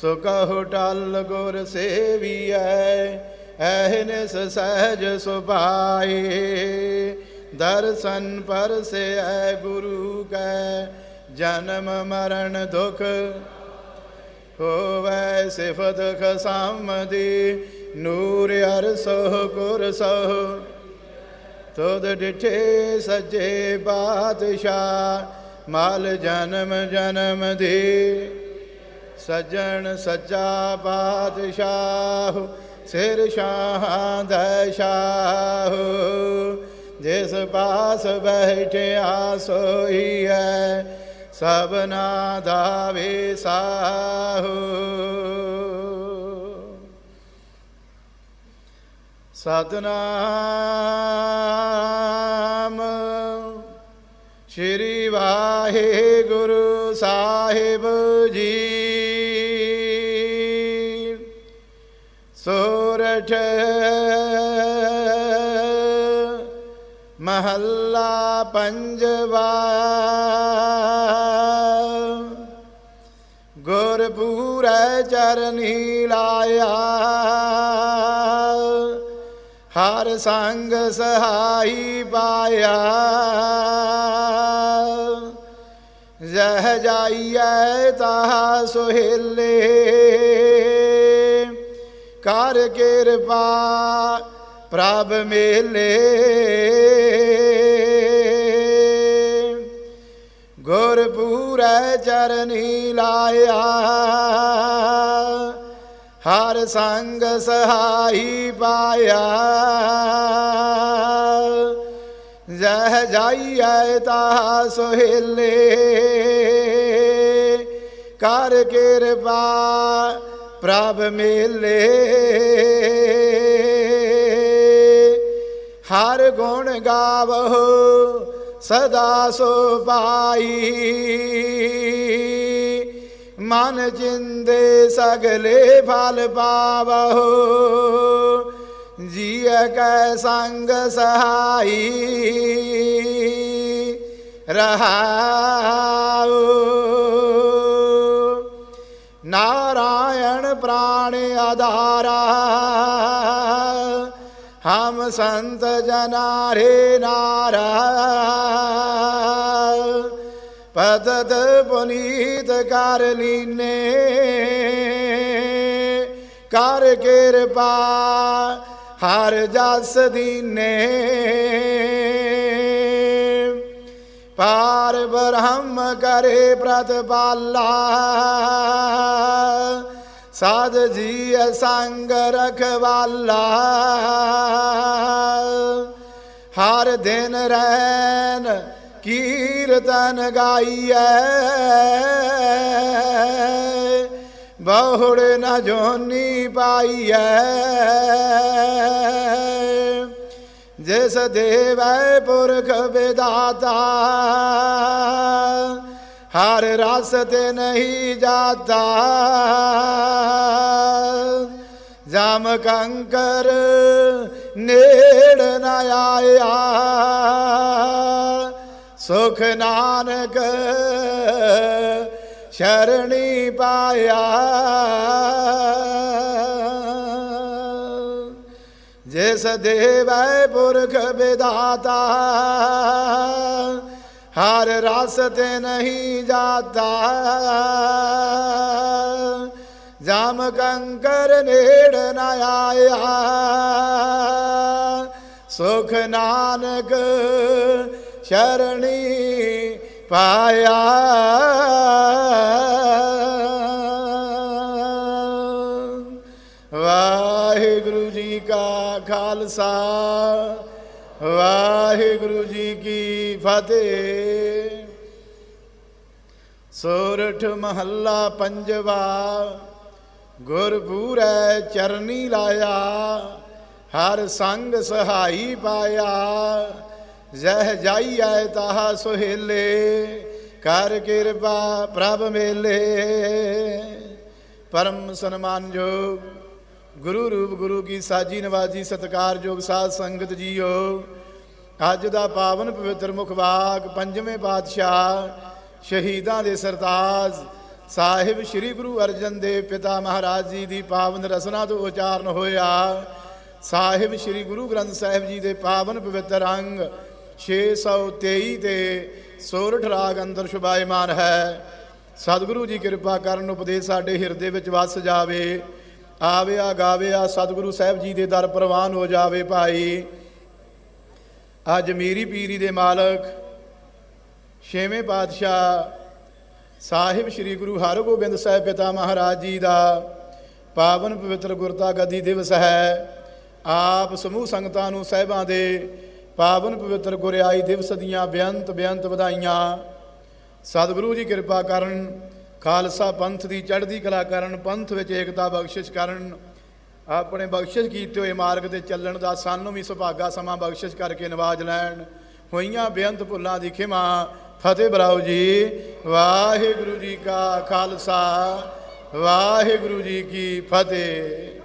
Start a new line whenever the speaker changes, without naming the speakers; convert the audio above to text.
ਸੋ ਕਹੋ ਟਲ ਗੁਰ ਸੇਵੀਐ ਐਹਨਿਸ ਸਹਿਜ ਸੁਭਾਏ। ਦਰਸ਼ਨ ਪਰਸੈ ਗੁਰੂ ਕੈ, ਜਨਮ ਮਰਨ ਦੁਖ ਹੋਵੈ ਸਿਫਤ ਖਸਮਦੀ। ਨੂਰ ਅਰਸੋ ਗੁਰ ਸੋ ਤੁਧ ਡਿਠੇ ਸੱਜੇ ਬਾਦਸ਼ਾਹ। ਮਾਲ ਜਨਮ ਜਨਮ ਦੇ। ਸਜਣ ਸੱਚਾ ਬਾਦਸ਼ਾਹ, ਸਿਰ ਸ਼ਾਹ ਦਾ ਸ਼ਾਹ। ਜਿਸ ਪਾਸ ਬੈਠਿਆ ਸੋਈ ਹੈ ਸਭਨਾ ਦਾ ਵਿਸਾਹੋ ਸਤਨਾਮ ਸ਼੍ਰੀ ਵਾਹਿਗੁਰੂ ਸਾਹਿਬ ਜੀ। ਸੋਰਠ। ਮਹੱਲਾ ਪੰਜਵਾ। ਗੁਰਪੂਰੈ ਚਰਨੀ ਲਾਇਆ। ਹਰ ਸੰਗ ਸਹਾਈ ਪਾਇਆ। ਜਹ ਜਾਈਐ ਤਾ ਸੁਹੇਲੇ। ਕਰ ਕਿਰਪਾ, ਪ੍ਰਭ ਮੇਲੇ। ਗੁਰਪੂਰੈ ਚਰਨੀ ਲਾਇਆ, ਹਰ ਸੰਗ ਸਹਾਈ ਪਾਇਆ। ਜਹ ਜਾਈਐ ਤਾ ਸੁਹੇਲੇ, ਕਰ ਕਿਰਪਾ ਪ੍ਰਭ ਮੇਲੇ ਹਰ ਗੁਣ ਗਾਵੋ ਸਦਾ ਸੋ ਪਾਈ ਮਨ ਜਿੰਦੇ ਸਗਲੇ ਫਲ ਪਾਵੋ ਜੀਅ ਕੈ ਸੰਗ ਸਹਾਈ ਰਹਾਉ ਨਾਰਾਇਣ ਪ੍ਰਾਣ ਆਧਾਰਾ। ਹਮ ਸੰਤ ਜਨਾਰੇ ਨਾਰਾ। ਪਤਤ ਪੁਨੀਤ ਕਰ ਲੀਨੇ। ਕਰ ਕਿਰਪਾ ਹਰ ਜਸ ਦੀਨੇ। ਪਾਰ ਬ੍ਰਹਮ ਕਰੇ ਪ੍ਰਤਪਾਲਾ। ਸਾਧ ਜੀ ਸੰਗ ਰਖਵਾਲਾ। ਹਰ ਦਿਨ ਰਹਿਨ ਕੀਰਤਨ ਗਾਈਐ। ਬਹੁੜ ਨ ਜੋਨੀ ਪਾਈਐ। ਜਿਸ ਦੇਵੈ ਪੁਰਖ ਵਿਦਾਤਾ ਹਰ ਰਸ ਤੇ ਨਹੀਂ ਜਾਤਾ। ਜਮ ਕੰਕਰ ਨੇੜ ਨ ਆਇਆ। ਸੁਖ ਨਾਨਕ ਸ਼ਰਣੀ ਪਾਇਆ। ਜਿਸ ਦੇਵੈ ਪੁਰਖ ਵਿਦਾਤਾ ਹਰ ਰਸ ਨਹੀਂ ਜਾਤਾ। ਜਾਮ ਕੰਕਰ ਨੇੜ ਨਾ ਆਇਆ। ਸੁਖ ਨਾਨਕ ਸ਼ਰਣੀ ਪਾਇਆ। ਵਾਹਿਗੁਰੂ ਜੀ ਕਾ ਖਾਲਸਾ। ਵਾਹਿਗੁਰੂ ਜੀ ਕੀ ਫਤਿਹ। ਸੋਰਠ ਮਹੱਲਾ ਪੰਜਵਾ, ਗੁਰਪੂਰੈ ਚਰਨੀ ਲਾਇਆ, ਹਰ ਸੰਗ ਸਹਾਈ ਪਾਇਆ। ਜਹ ਜਾਈਐ ਤਾਹ ਸੁਹੇਲੇ, ਕਰ ਕਿਰਪਾ ਪ੍ਰਭ ਮੇਲੇ। ਪਰਮ ਸਨਮਾਨਯੋਗ ਗੁਰੂ ਰੂਪ ਗੁਰੂ ਕੀ ਸਾਜੀ ਨਵਾਜੀ ਸਤਕਾਰਯੋਗ ਸਾਧ ਸੰਗਤ ਜੀਓ। ਅੱਜ ਦਾ ਪਾਵਨ ਪਵਿੱਤਰ ਮੁਖਵਾਕ ਪੰਜਵੇਂ ਪਾਤਸ਼ਾਹ, ਸ਼ਹੀਦਾਂ ਦੇ ਸਰਤਾਜ, ਸਾਹਿਬ ਸ੍ਰੀ ਗੁਰੂ ਅਰਜਨ ਦੇਵ ਪਿਤਾ ਮਹਾਰਾਜ ਜੀ ਦੀ ਪਾਵਨ ਰਸਨਾ ਤੋਂ ਉਚਾਰਨ ਹੋਇਆ। ਸਾਹਿਬ ਸ੍ਰੀ ਗੁਰੂ ਗ੍ਰੰਥ ਸਾਹਿਬ ਜੀ ਦੇ ਪਾਵਨ ਪਵਿੱਤਰ ਅੰਗ 623 ਤੇ ਸੋਰਠ ਰਾਗ ਅੰਦਰ ਸ਼ੁਭਾਇਮਾਨ ਹੈ। ਸਤਿਗੁਰੂ ਜੀ ਕਿਰਪਾ ਕਰਨ ਉਪਦੇਸ਼ ਸਾਡੇ ਹਿਰਦੇ ਵਿੱਚ ਵਸ ਜਾਵੇ। ਆਵਿਆ ਗਾਵਿਆ ਸਤਿਗੁਰੂ ਸਾਹਿਬ ਜੀ ਦੇ ਦਰ ਪ੍ਰਵਾਨ ਹੋ ਜਾਵੇ ਭਾਈ। ਅੱਜ ਮੀਰੀ ਪੀਰੀ ਦੇ ਮਾਲਕ, ਛੇਵੇਂ ਪਾਤਸ਼ਾਹ ਸਾਹਿਬ ਸ੍ਰੀ ਗੁਰੂ ਹਰਗੋਬਿੰਦ ਸਾਹਿਬ ਪਿਤਾ ਮਹਾਰਾਜ ਜੀ ਦਾ ਪਾਵਨ ਪਵਿੱਤਰ ਗੁਰਤਾ ਗੱਦੀ ਦਿਵਸ ਹੈ। ਆਪ ਸਮੂਹ ਸੰਗਤਾਂ ਨੂੰ ਸਹਿਬਾਂ ਦੇ ਪਾਵਨ ਪਵਿੱਤਰ ਗੁਰਿਆਈ ਦਿਵਸ ਦੀਆਂ ਬੇਅੰਤ ਬੇਅੰਤ ਵਧਾਈਆਂ। ਸਤਿਗੁਰੂ ਜੀ ਕਿਰਪਾ ਕਰਨ, ਖਾਲਸਾ ਪੰਥ ਦੀ ਚੜ੍ਹਦੀ ਕਲਾ ਕਰਨ, ਪੰਥ ਵਿੱਚ ਏਕਤਾ ਬਖਸ਼ਿਸ਼ ਕਰਨ ਆਪਣੇ ਬਖਸ਼ਿਸ਼ ਕੀਤੇ ਹੋਏ ਮਾਰਗ ਤੇ ਚੱਲਣ ਦਾ ਸਾਨੂੰ ਵੀ ਸੁਭਾਗਾ ਸਮਾਂ ਬਖਸ਼ਿਸ਼ ਕਰਕੇ ਨਵਾਜ ਲੈਣ। ਹੋਈਆਂ ਬੇਅੰਤ ਭੁੱਲਾਂ ਦੀ ਖਿਮਾ, ਫਤਿਹ ਬਰਾਓ ਜੀ। ਵਾਹਿਗੁਰੂ ਜੀ ਕਾ ਖਾਲਸਾ, ਵਾਹਿਗੁਰੂ ਜੀ ਕੀ ਫਤਿਹ।